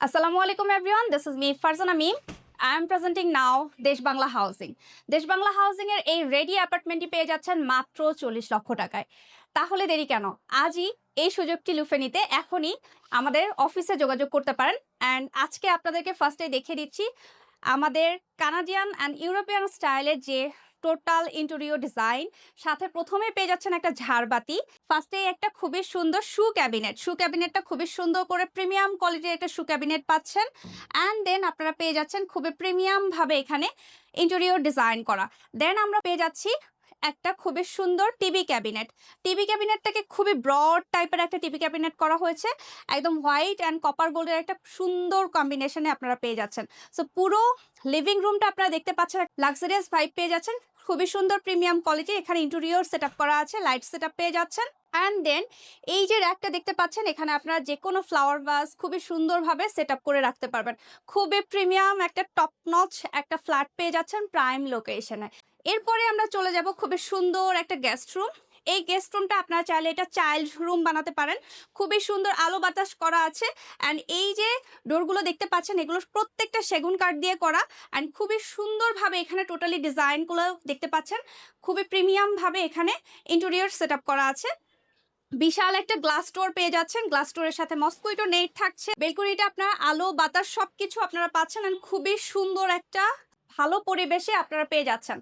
Assalamu আলাইকুম everyone. This is me Farzana Mim. I am presenting now দেশ Bangla housing দেশ Bangla housing এর এই রেডি অ্যাপার্টমেন্টটি পেয়ে যাচ্ছেন মাত্র চল্লিশ লক্ষ টাকায় তাহলে দেরি কেন আজই এই সুযোগটি লুফে নিতে এখনই আমাদের অফিসে যোগাযোগ করতে পারেন অ্যান্ড আজকে আপনাদেরকে ফার্স্টে দেখিয়ে দিচ্ছি আমাদের কানাডিয়ান অ্যান্ড ইউরোপিয়ান স্টাইলের যে টোটাল ইন্টেরিয়র ডিজাইন সাথে প্রথমে পেয়ে যাচ্ছেন একটা ঝাড়বাতি। ফার্স্টে একটা খুবই সুন্দর শু ক্যাবিনেট শু ক্যাবিনেটটা খুবই সুন্দর করে প্রিমিয়াম কোয়ালিটির একটা শু ক্যাবিনেট পাচ্ছেন। অ্যান্ড দেন আপনারা পেয়ে যাচ্ছেন খুবই প্রিমিয়ামভাবে এখানে ইন্টেরিয়র ডিজাইন করা। দেন আমরা পেয়ে যাচ্ছি একটা খুবই সুন্দর টিভি ক্যাবিনেট। টিভি ক্যাবিনেটটাকে খুবই ব্রড টাইপের একটা টিভি ক্যাবিনেট করা হয়েছে। একদম হোয়াইট অ্যান্ড কপার গোল্ডের একটা সুন্দর কম্বিনেশনে আপনারা পেয়ে যাচ্ছেন। সো পুরো লিভিং রুমটা আপনারা দেখতে পাচ্ছেন লাক্সারিয়াস ভাইব পেয়ে যাচ্ছেন। খুবই সুন্দর প্রিমিয়াম কোয়ালিটি, এখানে ইন্টেরিয়র সেট করা আছে, লাইট সেট পেয়ে যাচ্ছেন। অ্যান্ড দেন এই যে র্যাকটা দেখতে পাচ্ছেন, এখানে আপনারা যে কোনো ফ্লাওয়ার ভাস খুবই সুন্দরভাবে সেট করে রাখতে পারবেন। খুবই প্রিমিয়াম, একটা টপ নচ একটা ফ্ল্যাট পেয়ে যাচ্ছেন প্রাইম লোকেশনে। এরপরে আমরা চলে যাব খুবই সুন্দর একটা গেস্ট রুম এই গেস্ট রুমটা আপনারা চাইলে এটা চাইল্ড রুম বানাতে পারেন। খুবই সুন্দর আলো বাতাস করা আছে। অ্যান্ড এই যে ডোরগুলো দেখতে পাচ্ছেন, এগুলো প্রত্যেকটা সেগুন কাঠ দিয়ে করা। অ্যান্ড খুবই সুন্দরভাবে এখানে টোটালি ডিজাইনগুলো দেখতে পাচ্ছেন। খুবই প্রিমিয়ামভাবে এখানে ইন্টেরিয়র সেট করা আছে। বিশাল একটা গ্লাস ডোর পেয়ে যাচ্ছেন। গ্লাস ডোরের সাথে মস্কুইটো নেট থাকছে। বেলকুনিটা আপনারা আলো, বাতাস সবকিছু আপনারা পাচ্ছেন। অ্যান্ড খুবই সুন্দর একটা ভালো পরিবেশে আপনারা পেয়ে যাচ্ছেন।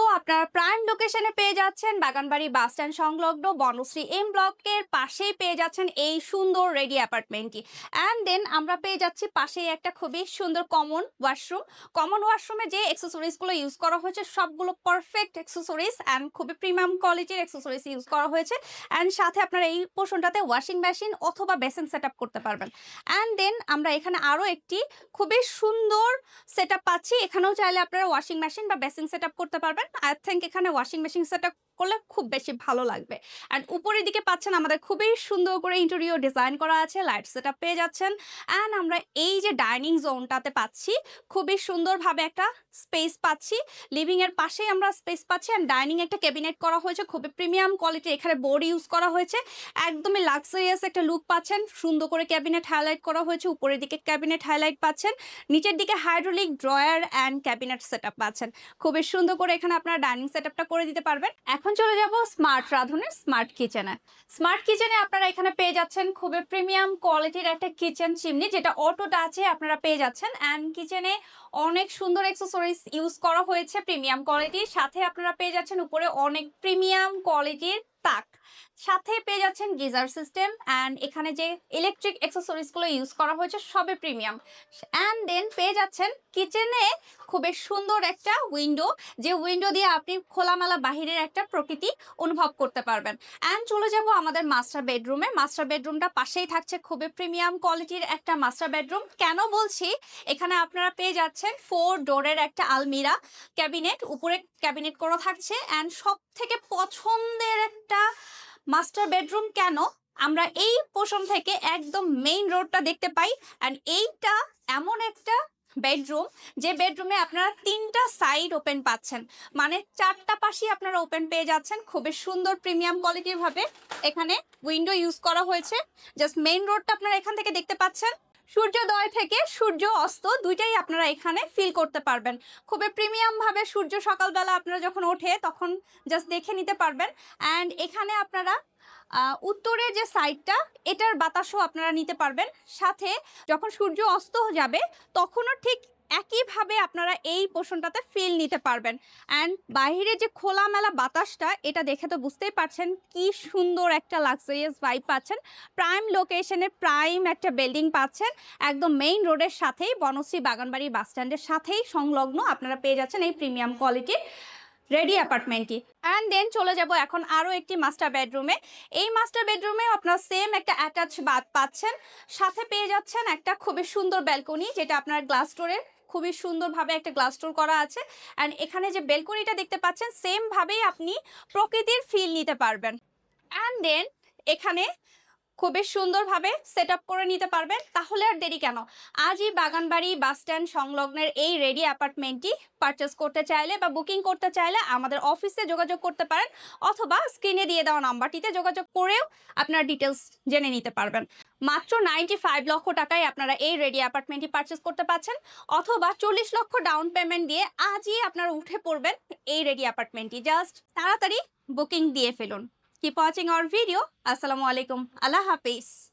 তো আপনারা প্রাইম লোকেশনে পেয়ে যাচ্ছেন। বাগানবাড়ি বাস স্ট্যান্ড সংলগ্ন বনশ্রী এম ব্লকের পাশেই পেয়ে যাচ্ছেন এই সুন্দর রেডি অ্যাপার্টমেন্টটি অ্যান্ড দেন আমরা পেয়ে যাচ্ছি পাশেই একটা খুবই সুন্দর কমন ওয়াশরুম কমন ওয়াশরুমে যে অ্যাক্সেসরিজগুলো ইউজ করা হয়েছে, সবগুলো পারফেক্ট অ্যাক্সেসরিজ অ্যান্ড খুবই প্রিমিয়াম কোয়ালিটির অ্যাক্সেসরিজ ইউজ করা হয়েছে। অ্যান্ড সাথে আপনারা এই পোর্শনটাতে ওয়াশিং মেশিন অথবা বেসিন সেট করতে পারবেন। অ্যান্ড দেন আমরা এখানে আরও একটি খুবই সুন্দর সেট পাচ্ছি। এখানেও চাইলে আপনারা ওয়াশিং মেশিন বা বেসিন সেট করতে পারবেন। আই থিঙ্ক এখানে ওয়াশিং মেশিন সেট করলে খুব বেশি ভালো লাগবে। অ্যান্ড উপরের দিকে পাচ্ছেন আমাদের খুবই সুন্দর করে ইন্টেরিয়র ডিজাইন করা আছে লাইট সেট পেয়ে যাচ্ছেন। অ্যান্ড আমরা এই যে ডাইনিং জোনটাতে পাচ্ছি, খুবই সুন্দরভাবে একটা স্পেস পাচ্ছি। লিভিং এর পাশেই আমরা স্পেস পাচ্ছি অ্যান্ড ডাইনিং একটা ক্যাবিনেট করা হয়েছে, খুবই প্রিমিয়াম কোয়ালিটি এখানে বোর্ড ইউজ করা হয়েছে। একদমই লাক্সারিয়াস একটা লুক পাচ্ছেন, সুন্দর করে ক্যাবিনেট হাইলাইট করা হয়েছে, উপরের দিকে ক্যাবিনেট হাইলাইট পাচ্ছেন। নিচের দিকে hydraulic drawer and cabinet set পাচ্ছেন। খুবই সুন্দর করে এখানে আপনারা ডাইনিং সেট করে দিতে পারবেন। এখন চলে যাব স্মার্ট রাঁধুনের স্মার্ট কিচেনে স্মার্ট কিচেনে আপনারা এখানে পেয়ে যাচ্ছেন খুবই প্রিমিয়াম কোয়ালিটির একটা কিচেন চিমনি যেটা অটোটা আছে আপনারা পেয়ে যাচ্ছেন। অ্যান্ড কিচেনে অনেক সুন্দর এক্সেসরিজ ইউজ করা হয়েছে প্রিমিয়াম কোয়ালিটির সাথে আপনারা পেয়ে যাচ্ছেন উপরে অনেক প্রিমিয়াম কোয়ালিটির তাক। সাথে পেয়ে যাচ্ছেন গিজার সিস্টেম অ্যান্ড এখানে যে ইলেকট্রিক অ্যাক্সেসরিজগুলো ইউজ করা হয়েছে সবে প্রিমিয়াম অ্যান্ড দেন পেয়ে যাচ্ছেন কিচেনে খুবই সুন্দর একটা উইন্ডো যে উইন্ডো দিয়ে আপনি খোলামেলা বাহিরের একটা প্রকৃতি অনুভব করতে পারবেন। অ্যান্ড চলে যাব আমাদের মাস্টার বেডরুমে মাস্টার বেডরুমটা পাশেই থাকছে খুবই প্রিমিয়াম কোয়ালিটির একটা মাস্টার বেডরুম কেন বলছি? এখানে আপনারা পেয়ে যাচ্ছেন ফোর ডোরের একটা আলমিরা ক্যাবিনেট উপরে ক্যাবিনেট করা থাকছে। অ্যান্ড সব থেকে পছন্দের একটা মাস্টার বেডরুম কেন? আমরা এই পোষণ থেকে একদম মেইন রোডটা দেখতে পাই অ্যান্ড এইটা এমন একটা বেডরুম যে বেডরুমে আপনারা তিনটা সাইড ওপেন পাচ্ছেন। মানে চারটা পাশেই আপনারা ওপেন পেয়ে যাচ্ছেন খুবই সুন্দর প্রিমিয়াম কোয়ালিটির ভাবে। এখানে উইন্ডো ইউজ করা হয়েছে। জাস্ট মেইন রোডটা আপনারা এখান থেকে দেখতে পাচ্ছেন। সূর্যোদয় থেকে সূর্য অস্ত দুইটাই আপনারা এখানে ফিল করতে পারবেন। খুবই প্রিমিয়ামভাবে সূর্য সকালবেলা আপনারা যখন ওঠে তখন জাস্ট দেখে নিতে পারবেন। অ্যান্ড এখানে আপনারা উত্তরে যে সাইডটা এটার বাতাসও আপনারা নিতে পারবেন। সাথে যখন সূর্য অস্ত যাবে, তখনও ঠিক একইভাবে আপনারা এই পোষণটাতে ফিল নিতে পারবেন। অ্যান্ড বাইরে যে খোলামেলা বাতাসটা, এটা দেখে তো বুঝতেই পারছেন কি সুন্দর একটা লাক্সারিয়াস ভাইব পাচ্ছেন। প্রাইম লোকেশনে প্রাইম একটা বিল্ডিং পাচ্ছেন। একদম মেইন রোডের সাথেই বনশ্রী বাগানবাড়ি বাস স্ট্যান্ডের সাথেই সংলগ্ন আপনারা পেয়ে যাচ্ছেন এই প্রিমিয়াম কোয়ালিটির রেডি অ্যাপার্টমেন্টটি অ্যান্ড দেন চলে যাব এখন আরও একটি মাস্টার বেডরুমে এই মাস্টার বেডরুমে আপনার সেম একটা অ্যাটাচ বাথ পাচ্ছেন। সাথে পেয়ে যাচ্ছেন একটা খুবই সুন্দর ব্যালকনি যেটা আপনার গ্লাস ডোরের খুবই সুন্দরভাবে একটা গ্লাস স্টোর করা আছে। অ্যান্ড এখানে যে বেলকনিটা দেখতে পাচ্ছেন সেমভাবেই আপনি প্রকৃতির ফিল নিতে পারবেন। অ্যান্ড দেন এখানে খুবই সুন্দরভাবে সেট করে নিতে পারবেন। তাহলে আর দেরি কেন? আজই বাগানবাড়ি বাস স্ট্যান্ড সংলগ্নের এই রেডি অ্যাপার্টমেন্টটি পারচেস করতে চাইলে বা বুকিং করতে চাইলে আমাদের অফিসে যোগাযোগ করতে পারেন অথবা স্ক্রিনে দিয়ে দেওয়া নাম্বারটিতে যোগাযোগ করেও আপনার ডিটেলস জেনে নিতে পারবেন। মাত্র নাইনটি ফাইভ লক্ষ টাকায় আপনারা এই রেডি অ্যাপার্টমেন্টটি পারচেস করতে পারছেন অথবা চল্লিশ লক্ষ ডাউন পেমেন্ট দিয়ে আজই আপনারা উঠে পড়বেন এই রেডি অ্যাপার্টমেন্টটি জাস্ট তাড়াতাড়ি বুকিং দিয়ে ফেলুন। Keep watching our video. Assalamualaikum. Allah Hafiz.